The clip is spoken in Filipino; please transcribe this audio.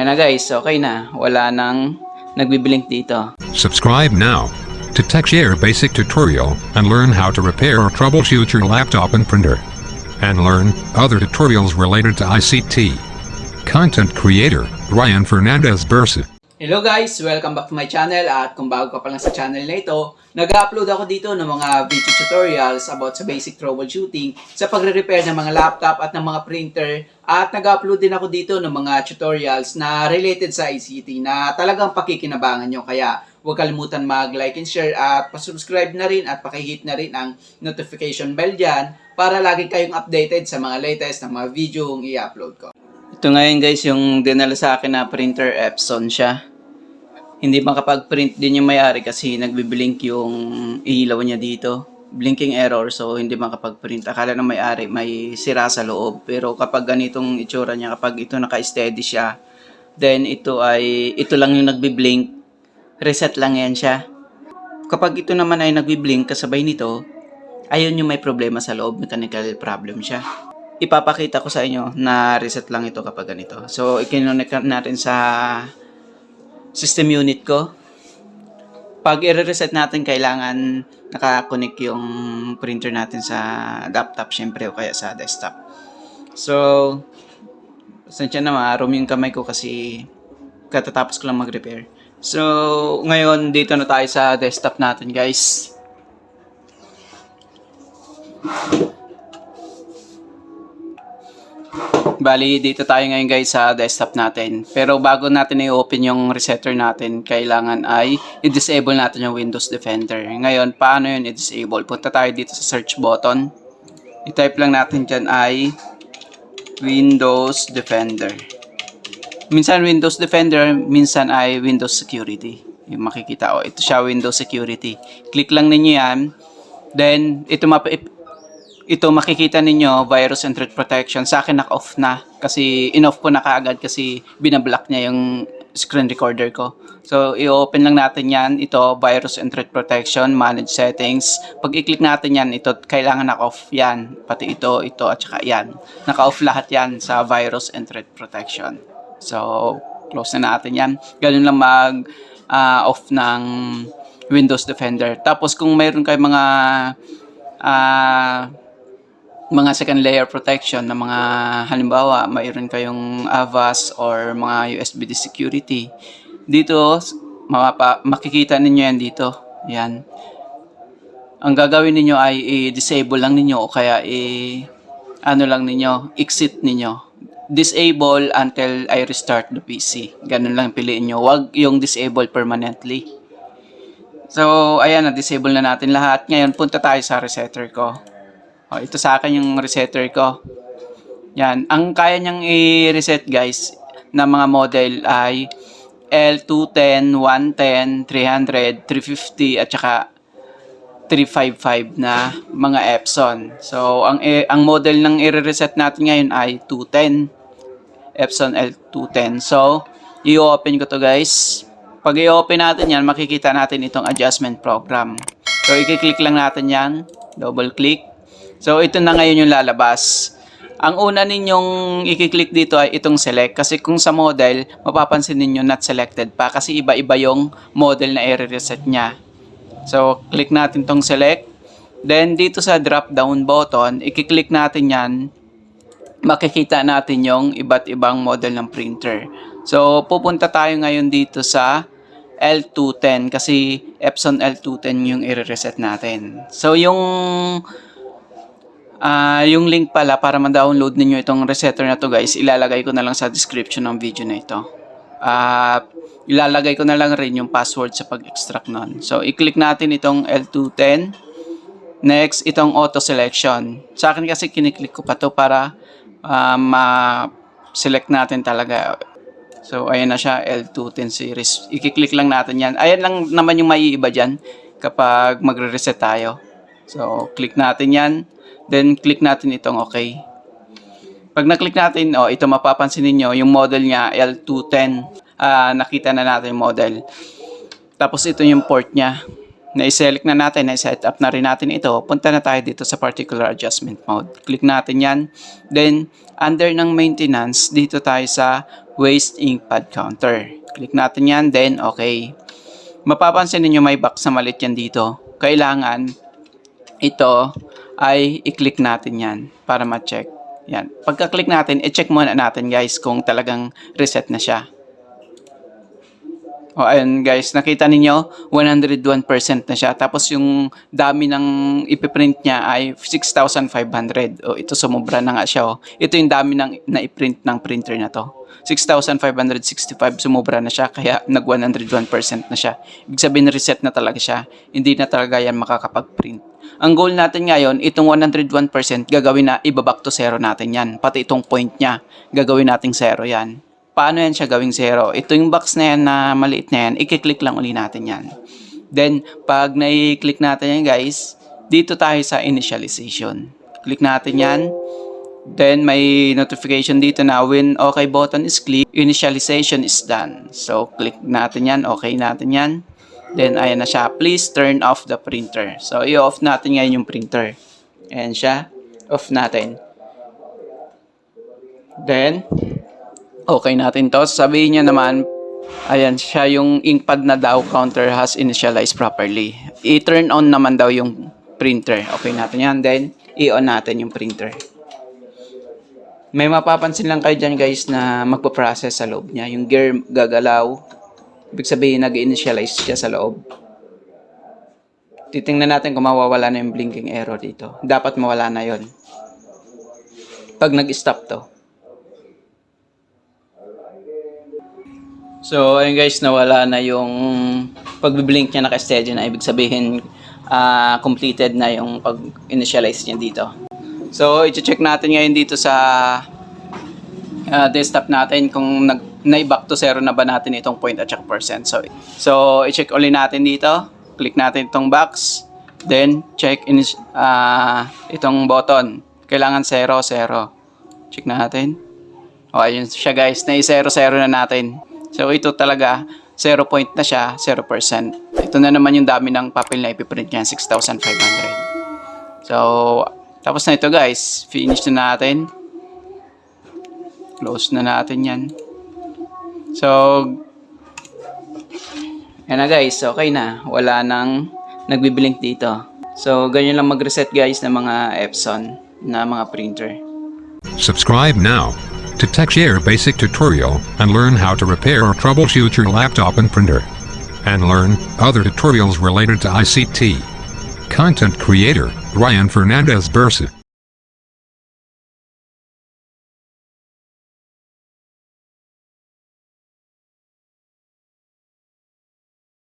Yan na guys, okay na. Wala nang nagbiblink dito. Subscribe now to TechShare Basic Tutorial and learn how to repair or troubleshoot your laptop and printer. And learn other tutorials related to ICT. Content creator Ryan Fernandez Bursa. Hello guys! Welcome back to my channel at kung bago ka pa lang sa channel na ito, nag-upload ako dito ng mga video tutorials about sa basic troubleshooting sa pagre-repair ng mga laptop at ng mga printer at nag-upload din ako dito ng mga tutorials na related sa ICT na talagang pakikinabangan nyo kaya huwag kalimutan mag-like and share at pasubscribe na rin at pakihit na rin ang notification bell dyan para lagi kayong updated sa mga latest na mga video yung i-upload ko. Ito ngayon guys yung dinala sa akin na printer Epson siya hindi makapag-print din yung may-ari kasi nagbiblink yung ilaw niya dito. Blinking error, so hindi makapag-print. Akala ng may-ari may sira sa loob. Pero kapag ganitong itsura niya, kapag ito naka-steady siya, then ito ay, ito lang yung nagbiblink, reset lang yan siya. Kapag ito naman ay nagbiblink kasabay nito, ayun yung may problema sa loob, mechanical problem siya. Ipapakita ko sa inyo na reset lang ito kapag ganito. So, ikinonect natin sa system unit ko. Pag i-reset natin, kailangan nakakonect yung printer natin sa laptop, syempre, o kaya sa desktop. So, pasensya na maarom yung kamay ko kasi katatapos ko lang mag-repair. So, ngayon, dito na tayo sa desktop natin, guys. Bali, dito tayo ngayon guys sa desktop natin. Pero bago natin i-open yung resetter natin, kailangan ay i-disable natin yung Windows Defender. Ngayon, paano yun i-disable? Punta tayo dito sa search button. I-type lang natin dyan ay Windows Defender. Minsan Windows Defender, minsan ay Windows Security. Yung makikita, oh, ito siya Windows Security. Click lang ninyo yan. Then, ito map ito makikita ninyo virus and threat protection. Sa akin naka-off na. Kasi in-off ko na kaagad kasi binablock niya yung screen recorder ko. So i-open lang natin yan. Ito virus and threat protection manage settings. Pag i-click natin yan ito kailangan naka-off yan. Pati ito ito at saka yan. Naka-off lahat yan sa virus and threat protection. So close na natin yan. Ganun lang mag ah, off ng Windows Defender. Tapos kung mayroon kayo mga ah mga second layer protection na mga halimbawa mayroon kayong Avast or mga USB security. Dito mapapa, makikita ninyo yan dito. Yan. Ang gagawin ninyo ay i-disable lang ninyo o kaya i ano lang ninyo exit ninyo. Disable until I restart the PC ganun lang piliin nyo. Wag yung disable permanently. So ayan na disable na natin lahat. Ngayon punta tayo sa resetter ko Oh, ito sa akin yung resetter ko. Yan. Ang kaya niyang i-reset guys na mga model ay L210, 110, 300, 350 at saka 355 na mga Epson. So, ang eh, ang model ng i-reset natin ngayon ay 210. Epson L210. So, i-open ko to guys. Pag i-open natin yan, makikita natin itong adjustment program. So, i-click lang natin yan. Double click. So, ito na ngayon yung lalabas. Ang una ninyong i-click dito ay itong select kasi kung sa model, mapapansin ninyo not selected pa kasi iba-iba yung model na i-reset niya. So, click natin tong select. Then, dito sa drop down button, i-click natin yan. Makikita natin yung iba't ibang model ng printer. So, pupunta tayo ngayon dito sa L210 kasi Epson L210 yung i-reset natin. So, yung Ah, yung link pala para ma-download ninyo itong resetter na to guys, ilalagay ko na lang sa description ng video na ito. Ah, ilalagay ko na lang rin yung password sa pag-extract nun. So, i-click natin itong L210. Next, itong auto selection. Sa akin kasi kiniklik ko pa to para ah, ma-select natin talaga. So, ayan na siya, L210 series. I-click lang natin yan. Ayan lang naman yung maiiba dyan kapag magre-reset tayo. So, click natin yan. Then, click natin itong okay. Pag na-click natin, oh, ito mapapansin niyo yung model niya, L210. Ah, nakita na natin yung model. Tapos, ito yung port niya. na-select na natin, na-set up na rin natin ito, punta na tayo dito sa particular adjustment mode. Click natin yan. Then, under ng maintenance, dito tayo sa waste ink pad counter. Click natin yan, then okay. Mapapansin ninyo may box na malit yan dito. Kailangan ito ay i-click natin yan para ma-check. Yan. Pagka-click natin, i-check muna natin guys kung talagang reset na siya. O ayun guys, nakita ninyo 101% na siya. Tapos yung dami ng ipiprint niya ay 6,500. O ito sumobra na nga siya. O. Ito yung dami ng na-iprint ng printer na to. 6,565 sumobra na siya kaya nag 101% na siya. Ibig sabihin reset na talaga siya. Hindi na talaga yan makakapag-print. Ang goal natin ngayon, itong 101% gagawin na ibaback to zero natin yan. Pati itong point niya, gagawin nating zero yan paano yan siya gawing zero? Ito yung box na yan na maliit na yan, i-click lang uli natin yan. Then, pag na-click natin yan guys, dito tayo sa initialization. Click natin yan. Then, may notification dito na when okay button is clicked, initialization is done. So, click natin yan, okay natin yan. Then, ayan na siya. Please turn off the printer. So, i-off natin ngayon yung printer. Ayan siya. Off natin. Then, okay natin to. Sabihin niya naman, ayan, siya yung inkpad na daw counter has initialized properly. I-turn on naman daw yung printer. Okay natin yan. Then, i-on natin yung printer. May mapapansin lang kayo dyan guys na magpo-process sa loob niya. Yung gear gagalaw. Ibig sabihin, nag-initialize siya sa loob. Titingnan natin kung mawawala na yung blinking error dito. Dapat mawala na yon Pag nag-stop to. So, ayun guys, nawala na yung pagbiblink niya naka-steady na. Ibig sabihin, ah, completed na yung pag-initialize niya dito. So, i-check natin ngayon dito sa ah, desktop natin kung nag na-back to zero na ba natin itong point at saka percent. So, so i-check ulit natin dito. Click natin itong box. Then, check in, ah, itong button. Kailangan 0, 0. Check natin. O, ayun siya guys. Na-0, 0 na natin. So, ito talaga, 0 point na siya, 0%. Ito na naman yung dami ng papel na ipiprint niya, 6,500. So, tapos na ito guys. Finish na natin. Close na natin yan. So, yan na guys. Okay na. Wala nang nagbiblink dito. So, ganyan lang mag-reset guys ng mga Epson na mga printer. Subscribe now to TechShare Basic Tutorial and learn how to repair or troubleshoot your laptop and printer. And learn other tutorials related to ICT. Content creator Ryan Fernandez Bursa.